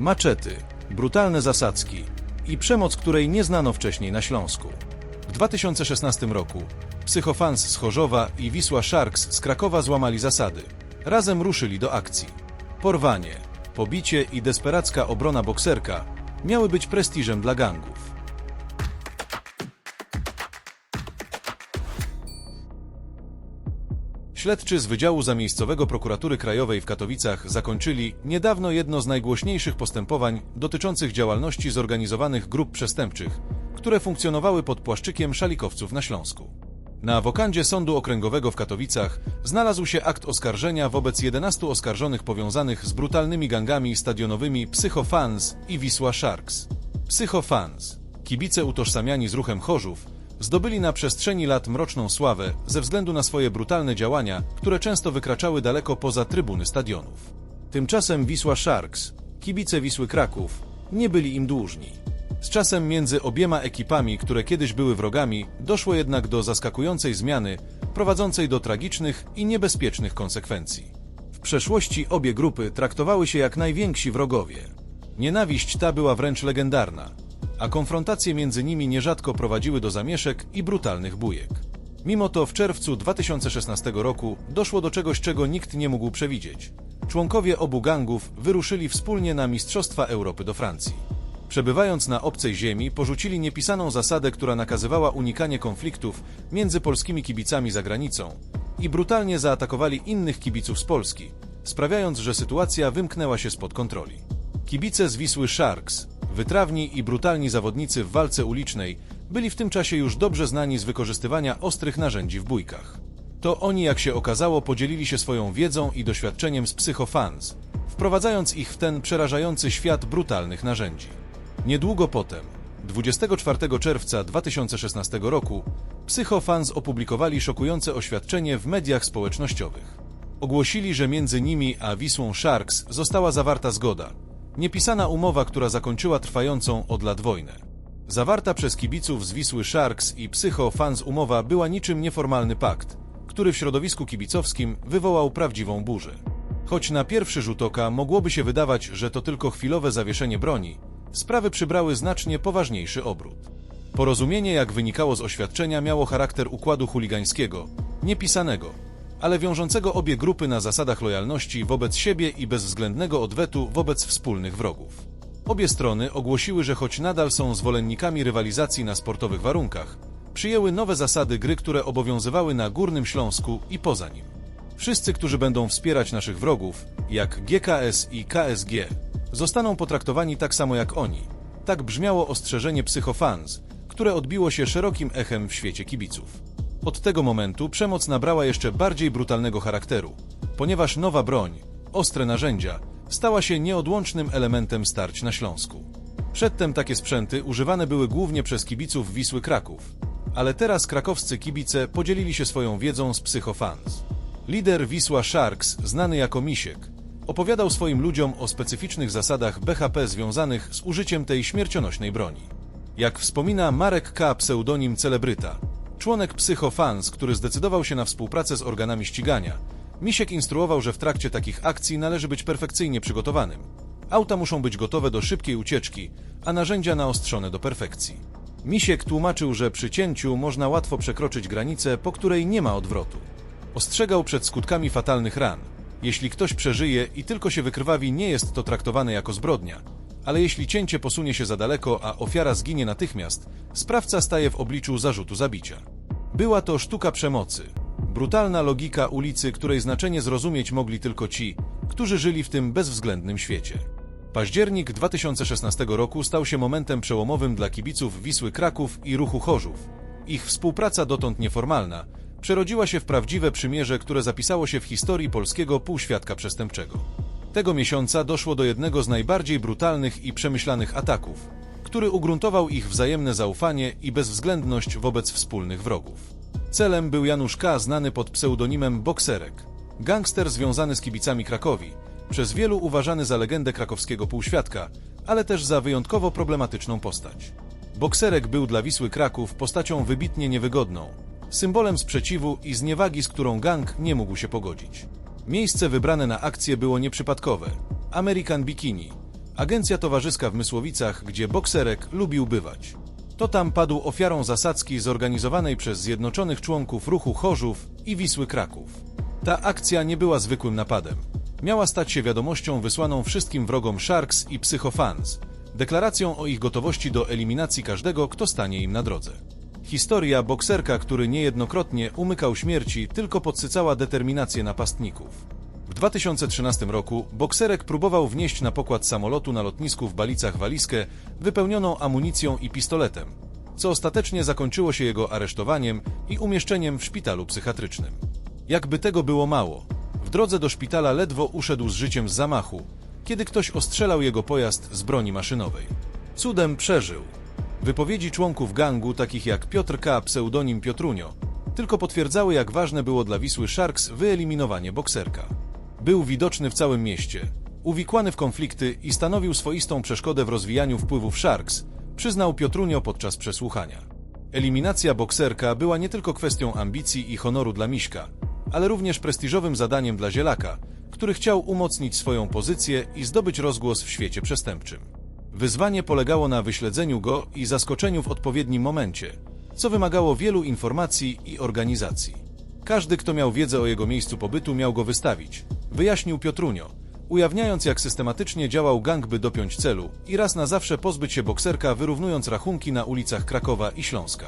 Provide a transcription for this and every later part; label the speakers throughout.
Speaker 1: Maczety, brutalne zasadzki i przemoc, której nie znano wcześniej na Śląsku. W 2016 roku Psychofans z Chorzowa i Wisła Sharks z Krakowa złamali zasady. Razem ruszyli do akcji. Porwanie, pobicie i desperacka obrona bokserka miały być prestiżem dla gangów. Śledczy z Wydziału Zamiejscowego Prokuratury Krajowej w Katowicach zakończyli niedawno jedno z najgłośniejszych postępowań dotyczących działalności zorganizowanych grup przestępczych, które funkcjonowały pod płaszczykiem szalikowców na Śląsku. Na wokandzie Sądu Okręgowego w Katowicach znalazł się akt oskarżenia wobec 11 oskarżonych powiązanych z brutalnymi gangami stadionowymi Psychofans i Wisła Sharks. Psychofans, kibice utożsamiani z ruchem Chorzów, zdobyli na przestrzeni lat mroczną sławę ze względu na swoje brutalne działania, które często wykraczały daleko poza trybuny stadionów. Tymczasem Wisła Sharks, kibice Wisły Kraków, nie byli im dłużni. Z czasem między obiema ekipami, które kiedyś były wrogami, doszło jednak do zaskakującej zmiany, prowadzącej do tragicznych i niebezpiecznych konsekwencji. W przeszłości obie grupy traktowały się jak najwięksi wrogowie. Nienawiść ta była wręcz legendarna, a konfrontacje między nimi nierzadko prowadziły do zamieszek i brutalnych bujek. Mimo to w czerwcu 2016 roku doszło do czegoś, czego nikt nie mógł przewidzieć. Członkowie obu gangów wyruszyli wspólnie na Mistrzostwa Europy do Francji. Przebywając na obcej ziemi, porzucili niepisaną zasadę, która nakazywała unikanie konfliktów między polskimi kibicami za granicą i brutalnie zaatakowali innych kibiców z Polski, sprawiając, że sytuacja wymknęła się spod kontroli. Kibice z Wisły Sharks, wytrawni i brutalni zawodnicy w walce ulicznej, byli w tym czasie już dobrze znani z wykorzystywania ostrych narzędzi w bójkach. To oni, jak się okazało, podzielili się swoją wiedzą i doświadczeniem z psychofans, wprowadzając ich w ten przerażający świat brutalnych narzędzi. Niedługo potem, 24 czerwca 2016 roku, Psychofans opublikowali szokujące oświadczenie w mediach społecznościowych. Ogłosili, że między nimi a Wisłą Sharks została zawarta zgoda, niepisana umowa, która zakończyła trwającą od lat wojnę. Zawarta przez kibiców z Wisły Sharks i Psychofans umowa była niczym nieformalny pakt, który w środowisku kibicowskim wywołał prawdziwą burzę. Choć na pierwszy rzut oka mogłoby się wydawać, że to tylko chwilowe zawieszenie broni, sprawy przybrały znacznie poważniejszy obrót. Porozumienie, jak wynikało z oświadczenia, miało charakter układu chuligańskiego, niepisanego, ale wiążącego obie grupy na zasadach lojalności wobec siebie i bezwzględnego odwetu wobec wspólnych wrogów. Obie strony ogłosiły, że choć nadal są zwolennikami rywalizacji na sportowych warunkach, przyjęły nowe zasady gry, które obowiązywały na Górnym Śląsku i poza nim. Wszyscy, którzy będą wspierać naszych wrogów, jak GKS i KSG, zostaną potraktowani tak samo jak oni. Tak brzmiało ostrzeżenie psychofans, które odbiło się szerokim echem w świecie kibiców. Od tego momentu przemoc nabrała jeszcze bardziej brutalnego charakteru, ponieważ nowa broń, ostre narzędzia, stała się nieodłącznym elementem starć na Śląsku. Przedtem takie sprzęty używane były głównie przez kibiców Wisły Kraków, ale teraz krakowscy kibice podzielili się swoją wiedzą z psychofans. Lider Wisła Sharks, znany jako Misiek, opowiadał swoim ludziom o specyficznych zasadach BHP związanych z użyciem tej śmiercionośnej broni. Jak wspomina Marek K., pseudonim celebryta, członek Psychofans, który zdecydował się na współpracę z organami ścigania, Misiek instruował, że w trakcie takich akcji należy być perfekcyjnie przygotowanym. Auta muszą być gotowe do szybkiej ucieczki, a narzędzia naostrzone do perfekcji. Misiek tłumaczył, że przy cięciu można łatwo przekroczyć granicę, po której nie ma odwrotu. Ostrzegał przed skutkami fatalnych ran. Jeśli ktoś przeżyje i tylko się wykrwawi, nie jest to traktowane jako zbrodnia. Ale jeśli cięcie posunie się za daleko, a ofiara zginie natychmiast, sprawca staje w obliczu zarzutu zabicia. Była to sztuka przemocy. Brutalna logika ulicy, której znaczenie zrozumieć mogli tylko ci, którzy żyli w tym bezwzględnym świecie. Październik 2016 roku stał się momentem przełomowym dla kibiców Wisły Kraków i ruchu Chorzów. Ich współpraca dotąd nieformalna przerodziła się w prawdziwe przymierze, które zapisało się w historii polskiego półświadka przestępczego. Tego miesiąca doszło do jednego z najbardziej brutalnych i przemyślanych ataków, który ugruntował ich wzajemne zaufanie i bezwzględność wobec wspólnych wrogów. Celem był Janusz K., znany pod pseudonimem Bokserek, gangster związany z kibicami Krakowi, przez wielu uważany za legendę krakowskiego półświadka, ale też za wyjątkowo problematyczną postać. Bokserek był dla Wisły Kraków postacią wybitnie niewygodną, symbolem sprzeciwu i zniewagi, z którą gang nie mógł się pogodzić. Miejsce wybrane na akcję było nieprzypadkowe. American Bikini, agencja towarzyska w Mysłowicach, gdzie bokserek lubił bywać. To tam padł ofiarą zasadzki zorganizowanej przez zjednoczonych członków ruchu Chorzów i Wisły Kraków. Ta akcja nie była zwykłym napadem. Miała stać się wiadomością wysłaną wszystkim wrogom Sharks i Psychofans, deklaracją o ich gotowości do eliminacji każdego, kto stanie im na drodze. Historia bokserka, który niejednokrotnie umykał śmierci, tylko podsycała determinację napastników. W 2013 roku bokserek próbował wnieść na pokład samolotu na lotnisku w Balicach walizkę wypełnioną amunicją i pistoletem, co ostatecznie zakończyło się jego aresztowaniem i umieszczeniem w szpitalu psychiatrycznym. Jakby tego było mało, w drodze do szpitala ledwo uszedł z życiem z zamachu, kiedy ktoś ostrzelał jego pojazd z broni maszynowej. Cudem przeżył. Wypowiedzi członków gangu, takich jak Piotr K., pseudonim Piotrunio, tylko potwierdzały, jak ważne było dla Wisły Sharks wyeliminowanie bokserka. Był widoczny w całym mieście, uwikłany w konflikty i stanowił swoistą przeszkodę w rozwijaniu wpływów Sharks, przyznał Piotrunio podczas przesłuchania. Eliminacja bokserka była nie tylko kwestią ambicji i honoru dla Miśka, ale również prestiżowym zadaniem dla Zielaka, który chciał umocnić swoją pozycję i zdobyć rozgłos w świecie przestępczym. Wyzwanie polegało na wyśledzeniu go i zaskoczeniu w odpowiednim momencie, co wymagało wielu informacji i organizacji. Każdy, kto miał wiedzę o jego miejscu pobytu, miał go wystawić, wyjaśnił Piotrunio, ujawniając jak systematycznie działał gang, by dopiąć celu i raz na zawsze pozbyć się bokserka, wyrównując rachunki na ulicach Krakowa i Śląska.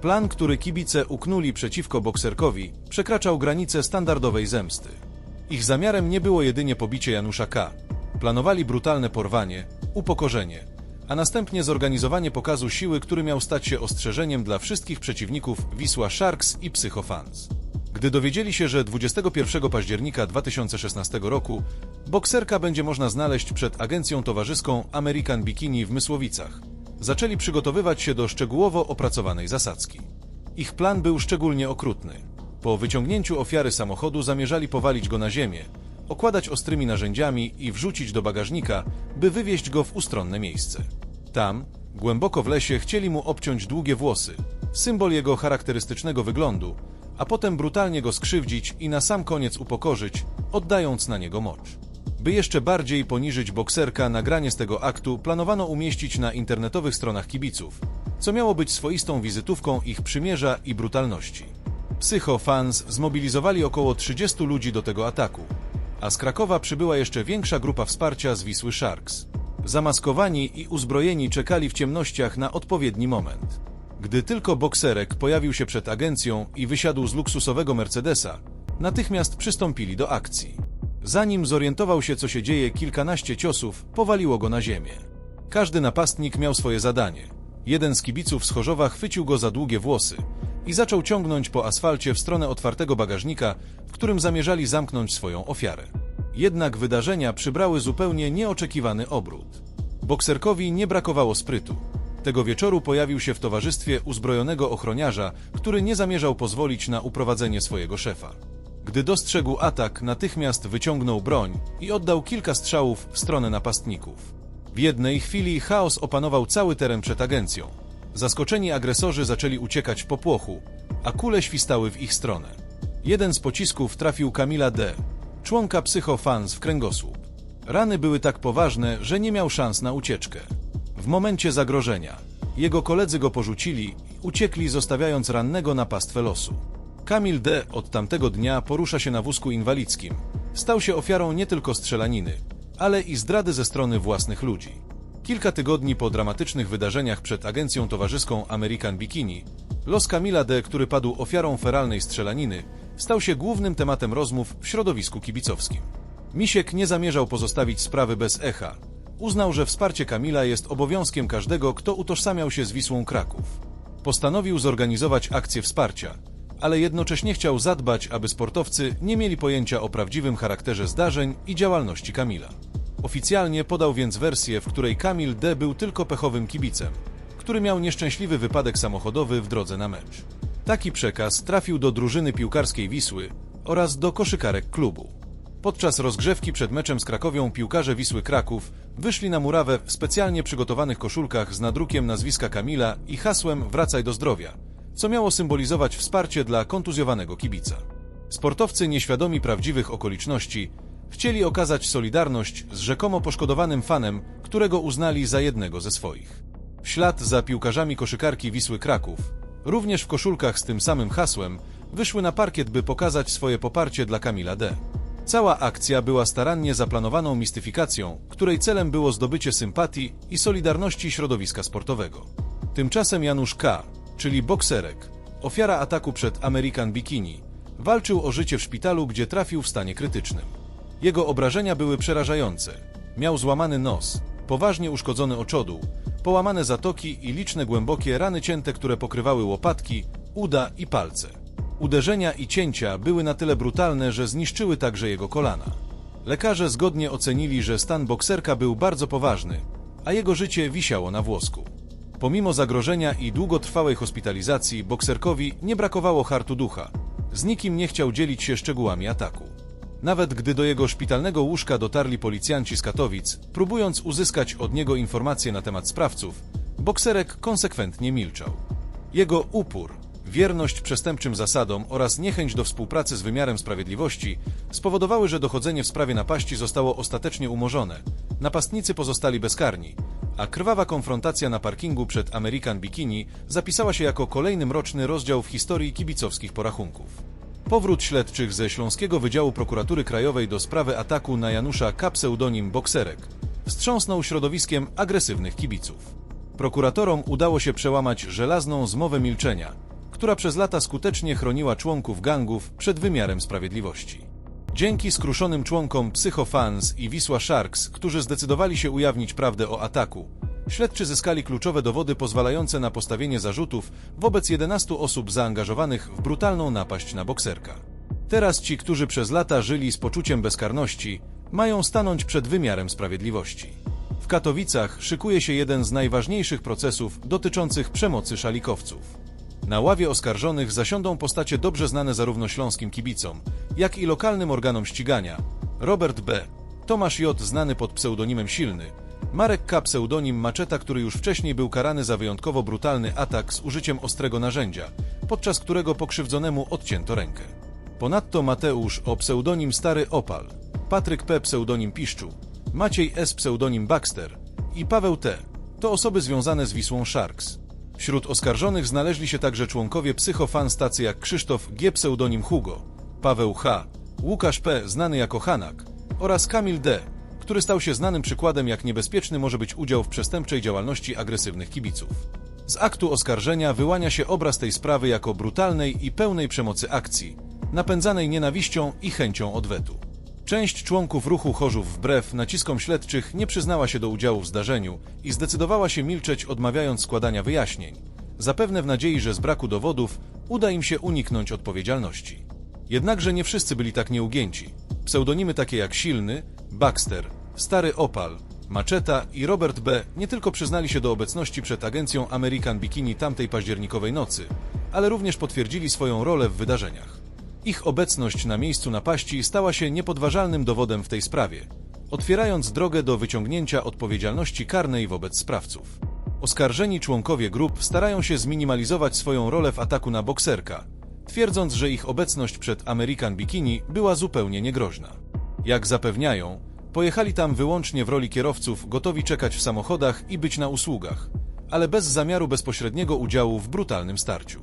Speaker 1: Plan, który kibice uknuli przeciwko bokserkowi, przekraczał granice standardowej zemsty. Ich zamiarem nie było jedynie pobicie Janusza K. Planowali brutalne porwanie, upokorzenie, a następnie zorganizowanie pokazu siły, który miał stać się ostrzeżeniem dla wszystkich przeciwników Wisła Sharks i Psychofans. Gdy dowiedzieli się, że 21 października 2016 roku bokserka będzie można znaleźć przed agencją towarzyską American Bikini w Mysłowicach, zaczęli przygotowywać się do szczegółowo opracowanej zasadzki. Ich plan był szczególnie okrutny. Po wyciągnięciu ofiary samochodu zamierzali powalić go na ziemię, okładać ostrymi narzędziami i wrzucić do bagażnika, by wywieźć go w ustronne miejsce. Tam, głęboko w lesie, chcieli mu obciąć długie włosy, symbol jego charakterystycznego wyglądu, a potem brutalnie go skrzywdzić i na sam koniec upokorzyć, oddając na niego mocz. By jeszcze bardziej poniżyć bokserka, nagranie z tego aktu planowano umieścić na internetowych stronach kibiców, co miało być swoistą wizytówką ich przymierza i brutalności. Psycho-fans zmobilizowali około 30 ludzi do tego ataku, a z Krakowa przybyła jeszcze większa grupa wsparcia z Wisły Sharks. Zamaskowani i uzbrojeni czekali w ciemnościach na odpowiedni moment. Gdy tylko bokserek pojawił się przed agencją i wysiadł z luksusowego Mercedesa, natychmiast przystąpili do akcji. Zanim zorientował się, co się dzieje, kilkanaście ciosów powaliło go na ziemię. Każdy napastnik miał swoje zadanie. Jeden z kibiców z Chorzowa chwycił go za długie włosy i zaczął ciągnąć po asfalcie w stronę otwartego bagażnika, w którym zamierzali zamknąć swoją ofiarę. Jednak wydarzenia przybrały zupełnie nieoczekiwany obrót. Bokserkowi nie brakowało sprytu. Tego wieczoru pojawił się w towarzystwie uzbrojonego ochroniarza, który nie zamierzał pozwolić na uprowadzenie swojego szefa. Gdy dostrzegł atak, natychmiast wyciągnął broń i oddał kilka strzałów w stronę napastników. W jednej chwili chaos opanował cały teren przed agencją. Zaskoczeni agresorzy zaczęli uciekać w popłochu, a kule świstały w ich stronę. Jeden z pocisków trafił Kamila D., członka psychofans w kręgosłup. Rany były tak poważne, że nie miał szans na ucieczkę. W momencie zagrożenia jego koledzy go porzucili i uciekli, zostawiając rannego na pastwę losu. Kamil D. od tamtego dnia porusza się na wózku inwalidzkim. Stał się ofiarą nie tylko strzelaniny, ale i zdrady ze strony własnych ludzi. Kilka tygodni po dramatycznych wydarzeniach przed agencją towarzyską American Bikini, los Kamila D., który padł ofiarą feralnej strzelaniny, stał się głównym tematem rozmów w środowisku kibicowskim. Misiek nie zamierzał pozostawić sprawy bez echa. Uznał, że wsparcie Kamila jest obowiązkiem każdego, kto utożsamiał się z Wisłą Kraków. Postanowił zorganizować akcję wsparcia, ale jednocześnie chciał zadbać, aby sportowcy nie mieli pojęcia o prawdziwym charakterze zdarzeń i działalności Kamila. Oficjalnie podał więc wersję, w której Kamil D. był tylko pechowym kibicem, który miał nieszczęśliwy wypadek samochodowy w drodze na mecz. Taki przekaz trafił do drużyny piłkarskiej Wisły oraz do koszykarek klubu. Podczas rozgrzewki przed meczem z Krakowią piłkarze Wisły Kraków wyszli na murawę w specjalnie przygotowanych koszulkach z nadrukiem nazwiska Kamila i hasłem Wracaj do zdrowia, co miało symbolizować wsparcie dla kontuzjowanego kibica. Sportowcy nieświadomi prawdziwych okoliczności chcieli okazać solidarność z rzekomo poszkodowanym fanem, którego uznali za jednego ze swoich. W ślad za piłkarzami koszykarki Wisły Kraków, również w koszulkach z tym samym hasłem, wyszły na parkiet, by pokazać swoje poparcie dla Kamila D. Cała akcja była starannie zaplanowaną mistyfikacją, której celem było zdobycie sympatii i solidarności środowiska sportowego. Tymczasem Janusz K., czyli bokserek, ofiara ataku przed American Bikini, walczył o życie w szpitalu, gdzie trafił w stanie krytycznym. Jego obrażenia były przerażające. Miał złamany nos, poważnie uszkodzony oczodół, połamane zatoki i liczne głębokie rany cięte, które pokrywały łopatki, uda i palce. Uderzenia i cięcia były na tyle brutalne, że zniszczyły także jego kolana. Lekarze zgodnie ocenili, że stan bokserka był bardzo poważny, a jego życie wisiało na włosku. Pomimo zagrożenia i długotrwałej hospitalizacji, bokserkowi nie brakowało hartu ducha. Z nikim nie chciał dzielić się szczegółami ataku. Nawet gdy do jego szpitalnego łóżka dotarli policjanci z Katowic, próbując uzyskać od niego informacje na temat sprawców, bokserek konsekwentnie milczał. Jego upór, wierność przestępczym zasadom oraz niechęć do współpracy z wymiarem sprawiedliwości spowodowały, że dochodzenie w sprawie napaści zostało ostatecznie umorzone. Napastnicy pozostali bezkarni, a krwawa konfrontacja na parkingu przed American Bikini zapisała się jako kolejny mroczny rozdział w historii kibicowskich porachunków. Powrót śledczych ze Śląskiego Wydziału Prokuratury Krajowej do sprawy ataku na Janusza K. pseudonim Bokserek wstrząsnął środowiskiem agresywnych kibiców. Prokuratorom udało się przełamać żelazną zmowę milczenia, która przez lata skutecznie chroniła członków gangów przed wymiarem sprawiedliwości. Dzięki skruszonym członkom Psychofans i Wisła Sharks, którzy zdecydowali się ujawnić prawdę o ataku, śledczy zyskali kluczowe dowody pozwalające na postawienie zarzutów wobec 11 osób zaangażowanych w brutalną napaść na bokserka. Teraz ci, którzy przez lata żyli z poczuciem bezkarności, mają stanąć przed wymiarem sprawiedliwości. W Katowicach szykuje się jeden z najważniejszych procesów dotyczących przemocy szalikowców. Na ławie oskarżonych zasiądą postacie dobrze znane zarówno śląskim kibicom, jak i lokalnym organom ścigania. Robert B., Tomasz J., znany pod pseudonimem Silny, Marek K. pseudonim Maczeta, który już wcześniej był karany za wyjątkowo brutalny atak z użyciem ostrego narzędzia, podczas którego pokrzywdzonemu odcięto rękę. Ponadto Mateusz o pseudonim Stary Opal, Patryk P. pseudonim Piszczu, Maciej S. pseudonim Baxter i Paweł T. to osoby związane z Wisłą Sharks. Wśród oskarżonych znaleźli się także członkowie psychofans tacy jak Krzysztof G. pseudonim Hugo, Paweł H., Łukasz P. znany jako Hanak oraz Kamil D., który stał się znanym przykładem jak niebezpieczny może być udział w przestępczej działalności agresywnych kibiców. Z aktu oskarżenia wyłania się obraz tej sprawy jako brutalnej i pełnej przemocy akcji, napędzanej nienawiścią i chęcią odwetu. Część członków ruchu Chorzów wbrew naciskom śledczych nie przyznała się do udziału w zdarzeniu i zdecydowała się milczeć, odmawiając składania wyjaśnień, zapewne w nadziei, że z braku dowodów uda im się uniknąć odpowiedzialności. Jednakże nie wszyscy byli tak nieugięci. Pseudonimy takie jak Silny, Baxter, Stary Opal, Maczeta i Robert B. nie tylko przyznali się do obecności przed agencją American Bikini tamtej październikowej nocy, ale również potwierdzili swoją rolę w wydarzeniach. Ich obecność na miejscu napaści stała się niepodważalnym dowodem w tej sprawie, otwierając drogę do wyciągnięcia odpowiedzialności karnej wobec sprawców. Oskarżeni członkowie grup starają się zminimalizować swoją rolę w ataku na bokserka, twierdząc, że ich obecność przed American Bikini była zupełnie niegroźna. Jak zapewniają, pojechali tam wyłącznie w roli kierowców, gotowi czekać w samochodach i być na usługach, ale bez zamiaru bezpośredniego udziału w brutalnym starciu.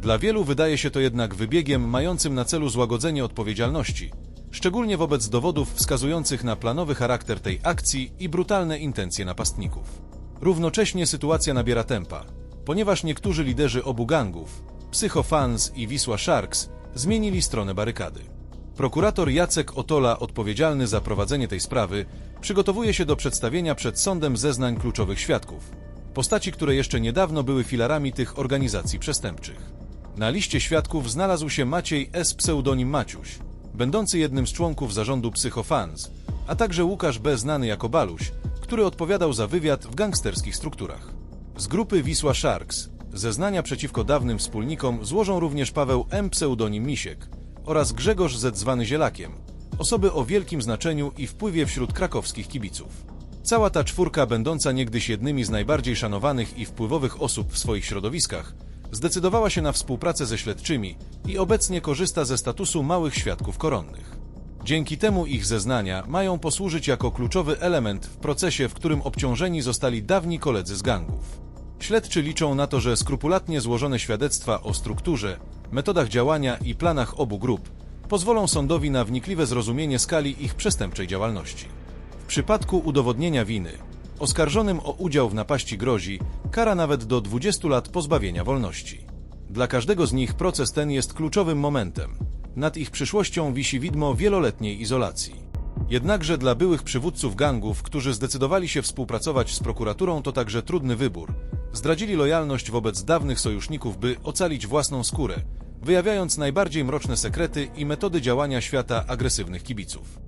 Speaker 1: Dla wielu wydaje się to jednak wybiegiem mającym na celu złagodzenie odpowiedzialności, szczególnie wobec dowodów wskazujących na planowy charakter tej akcji i brutalne intencje napastników. Równocześnie sytuacja nabiera tempa, ponieważ niektórzy liderzy obu gangów, Psychofans i Wisła Sharks, zmienili stronę barykady. Prokurator Jacek Otola, odpowiedzialny za prowadzenie tej sprawy, przygotowuje się do przedstawienia przed sądem zeznań kluczowych świadków, postaci, które jeszcze niedawno były filarami tych organizacji przestępczych. Na liście świadków znalazł się Maciej S. pseudonim Maciuś, będący jednym z członków zarządu Psychofans, a także Łukasz B. znany jako Baluś, który odpowiadał za wywiad w gangsterskich strukturach. Z grupy Wisła Sharks zeznania przeciwko dawnym wspólnikom złożą również Paweł M. pseudonim Misiek oraz Grzegorz Z. zwany Zielakiem, osoby o wielkim znaczeniu i wpływie wśród krakowskich kibiców. Cała ta czwórka, będąca niegdyś jednymi z najbardziej szanowanych i wpływowych osób w swoich środowiskach, zdecydowała się na współpracę ze śledczymi i obecnie korzysta ze statusu małych świadków koronnych. Dzięki temu ich zeznania mają posłużyć jako kluczowy element w procesie, w którym obciążeni zostali dawni koledzy z gangów. Śledczy liczą na to, że skrupulatnie złożone świadectwa o strukturze, metodach działania i planach obu grup pozwolą sądowi na wnikliwe zrozumienie skali ich przestępczej działalności. W przypadku udowodnienia winy, oskarżonym o udział w napaści grozi kara nawet do 20 lat pozbawienia wolności. Dla każdego z nich proces ten jest kluczowym momentem. Nad ich przyszłością wisi widmo wieloletniej izolacji. Jednakże dla byłych przywódców gangów, którzy zdecydowali się współpracować z prokuraturą, to także trudny wybór. Zdradzili lojalność wobec dawnych sojuszników, by ocalić własną skórę, wyjawiając najbardziej mroczne sekrety i metody działania świata agresywnych kibiców.